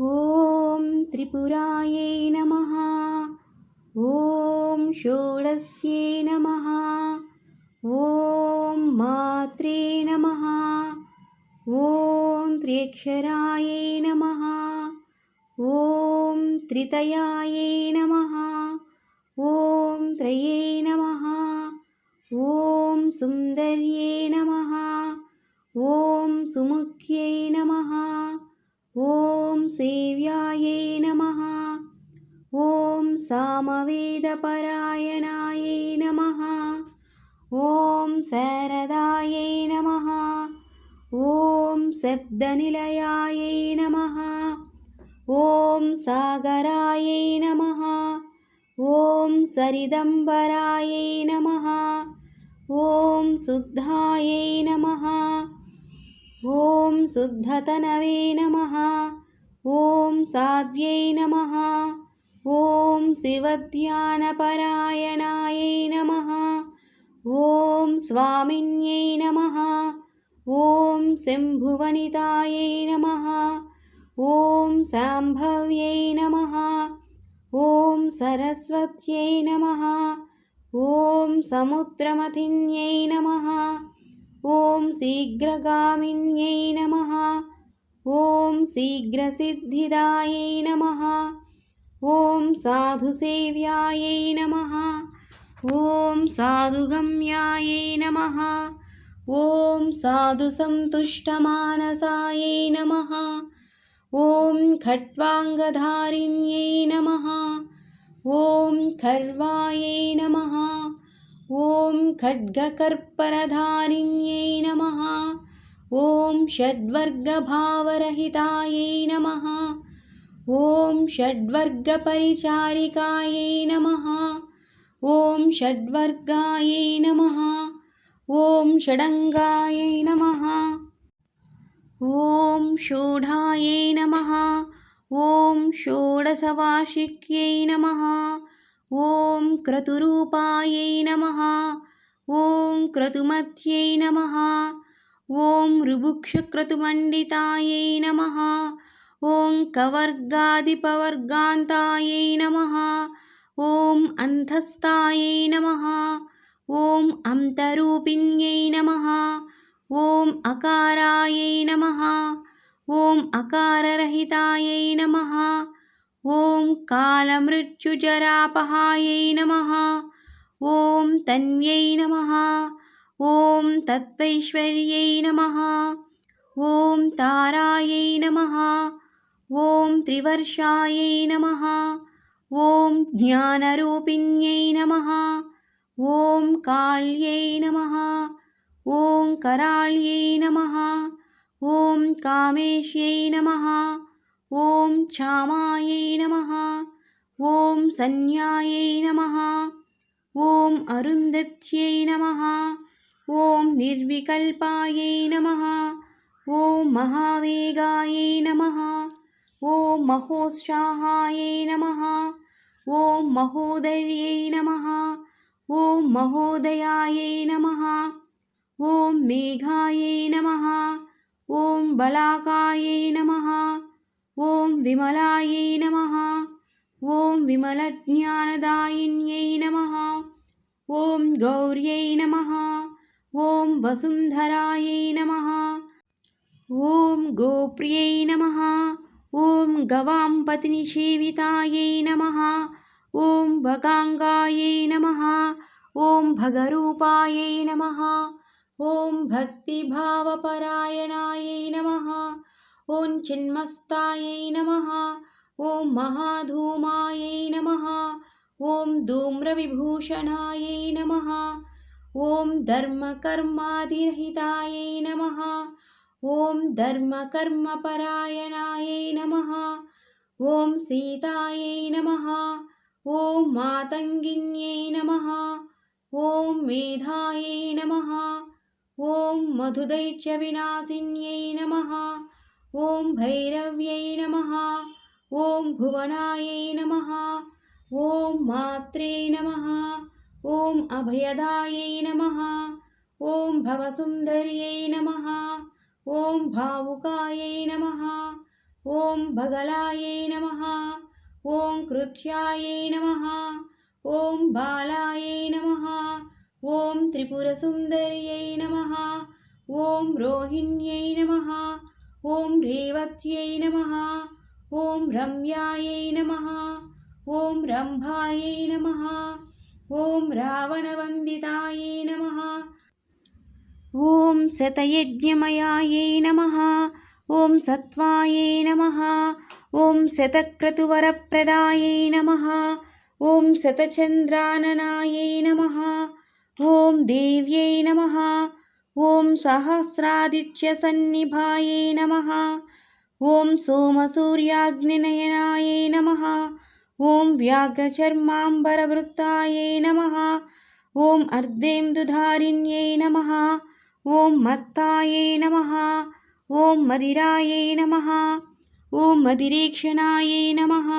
ॐ त्रिपुरायै नमः। ॐ षोडस्यै नमः। ॐ मात्रे नमः। ॐ त्र्यक्षरायै नमः। ॐ त्रितयायै नमः। ॐ त्रये नमः। ॐ सुन्दर्ये नमः। ॐ सुमुख्यै नमः ॐ सेव्यायै नमः। ॐ सामवेदपरायणायै नमः। ॐ शारदायै नमः। ॐ शब्दनिलयायै नमः। ॐ सागरायै नमः। ॐ सरिदम्बरायै नमः। ॐ शुद्धायै नमः ॐ शुद्धतनवे नमः ॐ साध्यै नमः ॐ शिवध्यानपरायणायै नमः ॐ स्वामिन्यै नमः ॐ शम्भुवनितायै नमः ॐ साम्भव्यै नमः ॐ सरस्वत्यै नमः ॐ समुद्रमथिन्यै नमः ॐ शीघ्रगामिन्यै नमः। ॐ शीघ्रसिद्धिदायै नमः। ॐ साधुसेव्यायै नमः। ॐ साधुगम्यायै नमः। ॐ साधुसन्तुष्टमानसायै नमः। ॐ खट्वाङ्गधारिण्यै नमः। ॐ खर्वायै नमः ॐ खड्गकर्परधारिण्यै नमः। ॐ षड्वर्गभावरहितायै नमः। ॐ षड्वर्गपरिचारिकायै नमः। ॐ षड्वर्गायै नमः। ॐ षडङ्गायै नमः। ॐ षोढायै नमः। ॐ षोडशवार्षिक्यै नमः ॐ क्रतुरूपायै नमः ॐ क्रतुमत्यै नमः ॐ ऋभुक्षक्रतुमण्डितायै नमः ॐ कवर्गादिपवर्गान्तायै नमः ॐ अन्धस्तायै नमः ॐ अन्तरूपिण्यै नमः ॐ अकारायै नमः ॐ अकाररहितायै नमः ॐ कालमृत्युजरापहायै नमः। ॐ तन्यै नमः। ॐ तत्त्वैश्वर्यै नमः। ॐ तारायै नमः। ॐ त्रिवर्षायै नमः। ॐ ज्ञानरूपिण्यै नमः। ॐ काल्यै नमः। ॐ कराळ्यै नमः। ॐ कामेश्यै नमः ॐ क्षामायै नमः। ॐ सन्न्यायै नमः। ॐ अरुन्धत्यै नमः। ॐ निर्विकल्पायै नमः। ॐ महावेगायै नमः। ॐ महोत्साहायै नमः। ॐ महोदर्यै नमः। ॐ महोदयायै नमः। ॐ मेघायै नमः। ॐ बलाकायै नमः ॐ विमलायै नमः। ॐ विमलज्ञानदायिन्यै नमः। ॐ गौर्यै नमः। ॐ वसुन्धरायै नमः। ॐ गोप्र्यै नमः। ॐ गवां पत्नीसेवितायै नमः। ॐ भगाङ्गायै नमः। ॐ भगरूपायै नमः। ॐ भक्तिभावपरायणायै नमः ॐ चिन्मस्तायै नमः। ॐ महाधूमायै नमः। ॐ धूम्रविभूषणायै नमः। ॐ धर्मकर्मादिरहितायै नमः। ॐ धर्मकर्मपरायणायै नमः। ॐ सीतायै नमः। ॐ मातङ्गिन्यै नमः। ॐ मेधायै नमः। ॐ मधुदैत्यविनाशिन्यै नमः ॐ भैरव्यै नमः ॐ भुवनायै नमः ॐ मात्रे नमः ॐ अभयदायै नमः ॐ भवसुन्दर्यै नमः ॐ भावुकायै नमः ॐ भगलायै नमः ॐ कृत्यायै नमः ॐ बालायै नमः ॐ त्रिपुरसुन्दर्यै नमः ॐ रोहिण्यै नमः ॐ रेवत्यै नमः ॐ रम्यायै नमः ॐ रम्भायै नमः ॐ रावणवन्दितायै नमः ॐ शतयज्ञमयायै नमः ॐ सत्त्वायै नमः ॐ शतक्रतुवरप्रदायै नमः ॐ शतचन्द्राननायै नमः ॐ देव्यै नमः ॐ सहस्रादित्यसन्निभायै नमः ॐ सोमसूर्याग्निनयनायै नमः ॐ व्याघ्रचर्माम्बरवृत्तायै नमः ॐ अर्धेन्दुधारिण्यै नमः ॐ मत्तायै नमः ॐ मदिरायै नमः ॐ मदिरेक्षणायै नमः